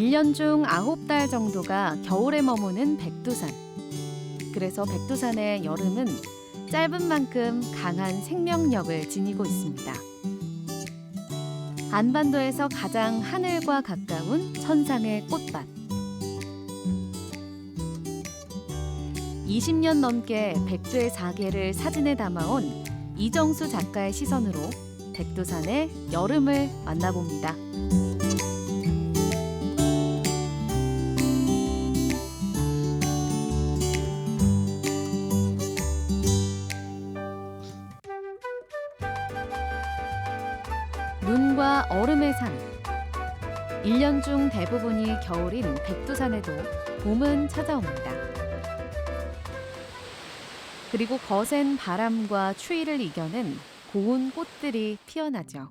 1년 중 9달 정도가 겨울에 머무는 백두산. 그래서 백두산의 여름은 짧은 만큼 강한 생명력을 지니고 있습니다. 안반도에서 가장 하늘과 가까운 천상의 꽃밭. 20년 넘게 백두의 사계를 사진에 담아온 이정수 작가의 시선으로 백두산의 여름을 만나봅니다. 눈과 얼음의 산. 1년 중 대부분이 겨울인 백두산에도 봄은 찾아옵니다. 그리고 거센 바람과 추위를 이겨낸 고운 꽃들이 피어나죠.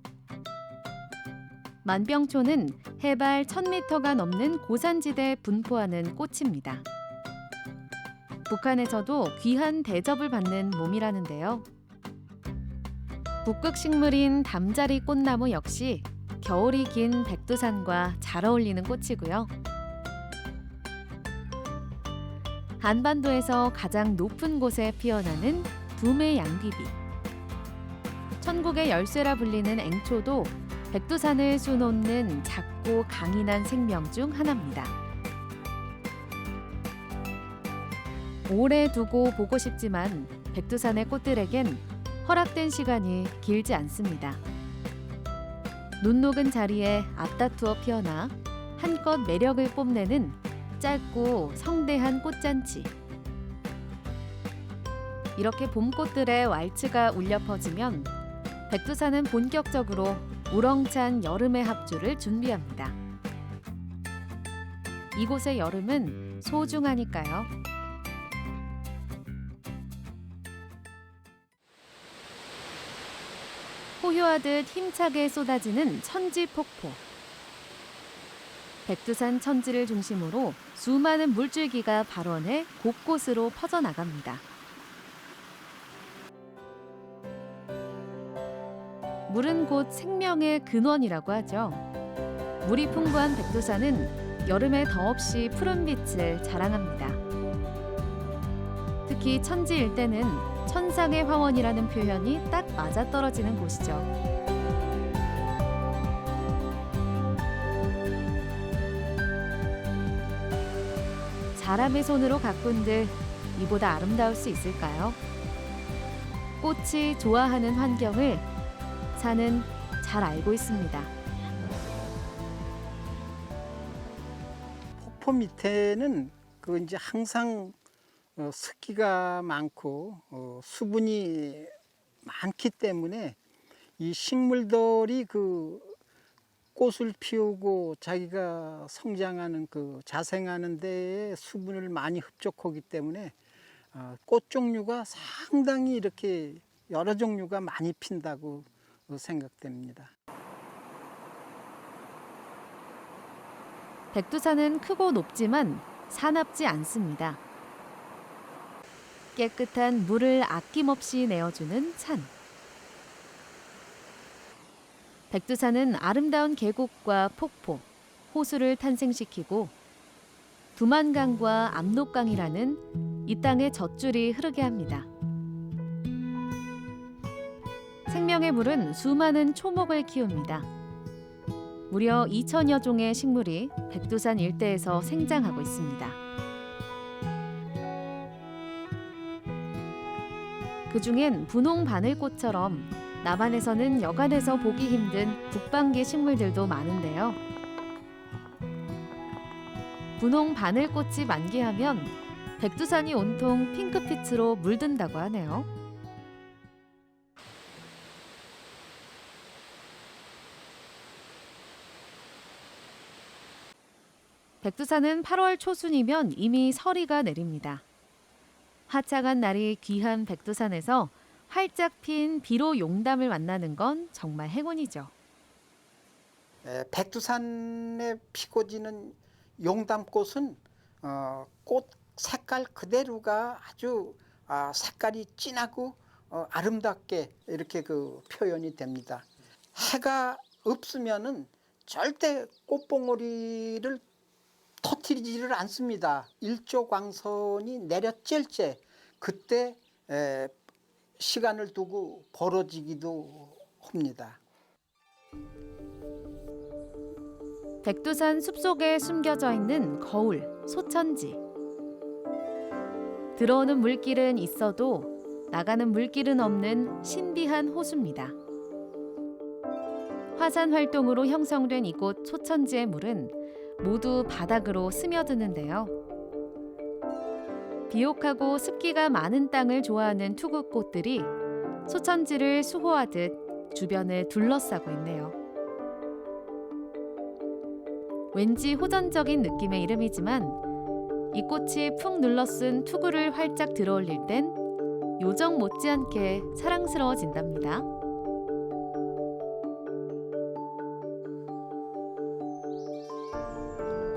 만병초는 해발 1000m가 넘는 고산지대에 분포하는 꽃입니다. 북한에서도 귀한 대접을 받는 몸이라는데요. 북극 식물인 담자리 꽃나무 역시 겨울이 긴 백두산과 잘 어울리는 꽃이고요. 한반도에서 가장 높은 곳에 피어나는 두메 양귀비. 천국의 열쇠라 불리는 앵초도 백두산을 수놓는 작고 강인한 생명 중 하나입니다. 오래 두고 보고 싶지만 백두산의 꽃들에겐 허락된 시간이 길지 않습니다. 눈 녹은 자리에 앞다투어 피어나 한껏 매력을 뽐내는 짧고 성대한 꽃잔치. 이렇게 봄꽃들의 왈츠가 울려 퍼지면 백두산은 본격적으로 우렁찬 여름의 합주를 준비합니다. 이곳의 여름은 소중하니까요. 호효하듯 힘차게 쏟아지는 천지 폭포. 백두산 천지를 중심으로 수많은 물줄기가 발원해 곳곳으로 퍼져나갑니다. 물은 곧 생명의 근원이라고 하죠. 물이 풍부한 백두산은 여름에 더없이 푸른 빛을 자랑합니다. 특히 천지 일대는 천상의 화원이라는 표현이 딱 맞아떨어지는 곳이죠. 사람의 손으로 가꾼들 이보다 아름다울 수 있을까요? 꽃이 좋아하는 환경을 산은 잘 알고 있습니다. 폭포 밑에는 그 이제 항상 어, 습기가 많고 어, 수분이 많기 때문에 이 식물들이 그 꽃을 피우고 자기가 성장하는 그 자생하는 데에 수분을 많이 흡족하기 때문에 어, 꽃 종류가 상당히 이렇게 여러 종류가 많이 핀다고 어, 생각됩니다. 백두산은 크고 높지만 사납지 않습니다. 깨끗한 물을 아낌없이 내어주는 산. 백두산은 아름다운 계곡과 폭포, 호수를 탄생시키고 두만강과 압록강이라는 이 땅의 젖줄이 흐르게 합니다. 생명의 물은 수많은 초목을 키웁니다. 무려 2천여 종의 식물이 백두산 일대에서 생장하고 있습니다. 그 중엔 분홍 바늘꽃처럼 남한에서는 여간에서 보기 힘든 북방계 식물들도 많은데요. 분홍 바늘꽃이 만개하면 백두산이 온통 핑크빛으로 물든다고 하네요. 백두산은 8월 초순이면 이미 서리가 내립니다. 화창한 날이 귀한 백두산에서 활짝 핀 비로 용담을 만나는 건 정말 행운이죠. 에, 백두산에 피고 지는 용담꽃은 어, 꽃 색깔 그대로가 아주 아, 색깔이 진하고 어, 아름답게 이렇게 그 표현이 됩니다. 해가 없으면은 절대 꽃봉오리를 버티지를 않습니다. 일조광선이 내려질 때 그때 에, 시간을 두고 벌어지기도 합니다. 백두산 숲속에 숨겨져 있는 거울, 소천지. 들어오는 물길은 있어도 나가는 물길은 없는 신비한 호수입니다. 화산 활동으로 형성된 이곳 소천지의 물은 모두 바닥으로 스며드는데요. 비옥하고 습기가 많은 땅을 좋아하는 투구꽃들이 소천지를 수호하듯 주변을 둘러싸고 있네요. 왠지 호전적인 느낌의 이름이지만 이 꽃이 푹 눌러쓴 투구를 활짝 들어올릴 땐 요정 못지않게 사랑스러워진답니다.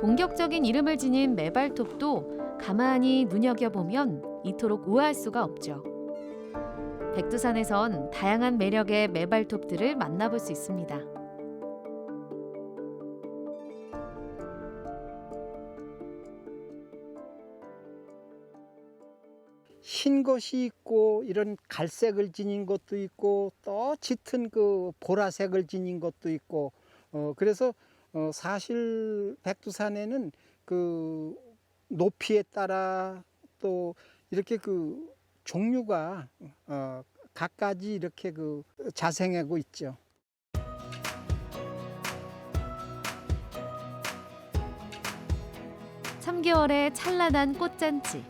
공격적인 이름을 지닌 매발톱도 가만히 눈여겨보면 이토록 우아할 수가 없죠. 백두산에선 다양한 매력의 매발톱들을 만나볼 수 있습니다. 흰 것이 있고 이런 갈색을 지닌 것도 있고 또 짙은 그 보라색을 지닌 것도 있고 어 그래서 어 사실 백두산에는 그 높이에 따라 또 이렇게 그 종류가 어 각가지 이렇게 그 자생하고 있죠. 삼개월의 찬란한 꽃잔치.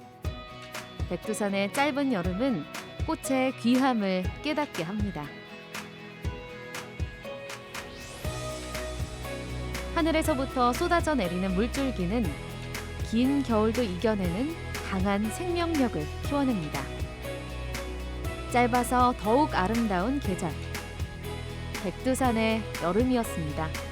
백두산의 짧은 여름은 꽃의 귀함을 깨닫게 합니다. 하늘에서부터 쏟아져 내리는 물줄기는 긴 겨울도 이겨내는 강한 생명력을 키워냅니다. 짧아서 더욱 아름다운 계절. 백두산의 여름이었습니다.